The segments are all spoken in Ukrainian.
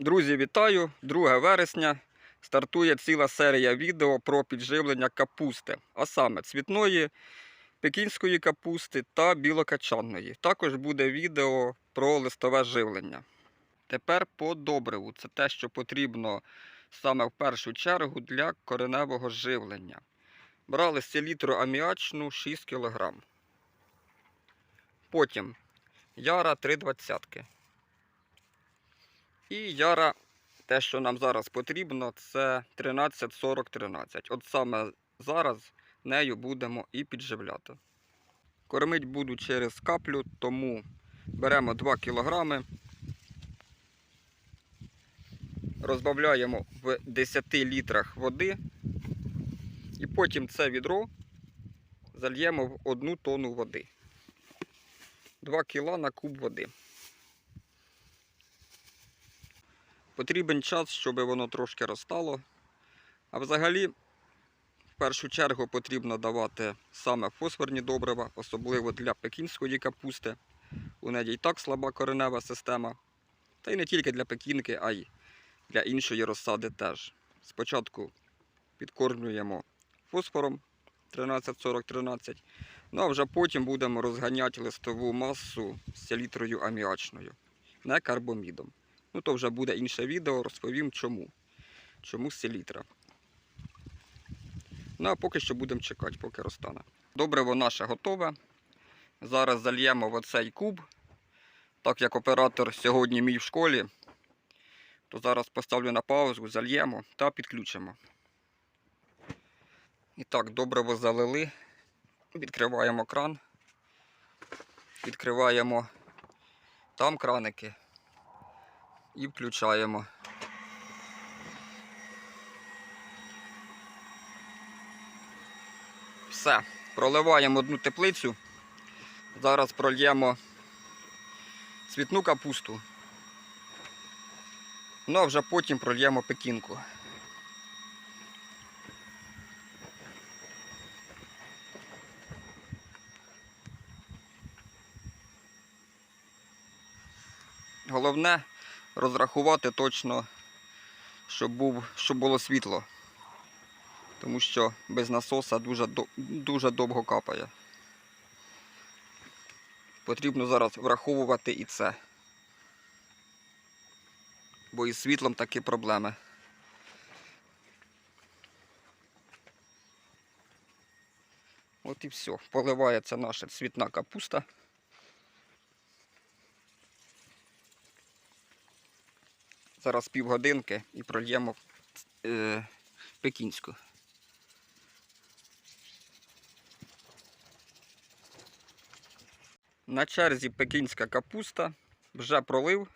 Друзі, вітаю! 2 вересня стартує ціла серія відео про підживлення капусти, а саме цвітної, пекінської капусти та білокачанної. Також буде відео про листове живлення. Тепер по добриву. Це те, що потрібно саме в першу чергу для кореневого живлення. Брали селітру аміачну 6 кг. Потім яра 3,20. І яра, те, що нам зараз потрібно, це 13-40-13. От саме зараз нею будемо і підживляти. Кормить буду через каплю, тому беремо 2 кг, розбавляємо в 10 літрах води, і потім це відро зальємо в 1 тонну води. 2 кг на куб води. Потрібен час, щоб воно трошки розтало. А взагалі, в першу чергу потрібно давати саме фосфорні добрива, особливо для пекінської капусти. У неї і так слаба коренева система. Та й не тільки для пекінки, а й для іншої розсади теж. Спочатку підкормлюємо фосфором 13-40-13, ну а вже потім будемо розганяти листову масу з селітрою аміачною, не карбомідом. Ну, то вже буде інше відео, розповім чому. Чому селітра. Ну, а поки що будемо чекати, поки розтане. Добриво наше готове. Зараз зальємо в оцей куб. Так як оператор сьогодні мій в школі, то зараз поставлю на паузу, зальємо та підключимо. І так, добриво залили. Відкриваємо кран. Відкриваємо там краники і включаємо. Все, проливаємо одну теплицю. Зараз прольємо цвітну капусту. Ну а вже потім прольємо пекінку. Головне розрахувати точно, щоб, був, щоб було світло. Тому що без насоса дуже, дуже довго капає. Потрібно зараз враховувати і це. Бо із світлом такі проблеми. От і все. Поливається наша цвітна капуста. Зараз півгодинки і прольємо е, пекінську. На черзі пекінська капуста. Вже пролив.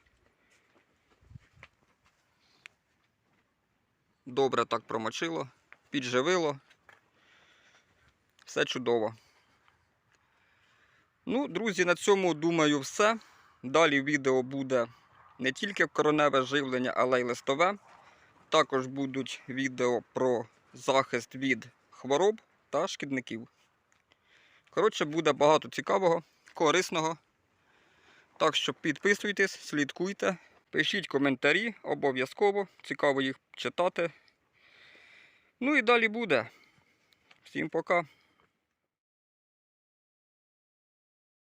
Добре так промочило, підживило. Все чудово. Ну, друзі, на цьому думаю все. Далі відео буде не тільки короневе живлення, але й листове. Також будуть відео про захист від хвороб та шкідників. Коротше, буде багато цікавого, корисного. Так що підписуйтесь, слідкуйте, пишіть коментарі, обов'язково. Цікаво їх читати. Ну і далі буде. Всім пока.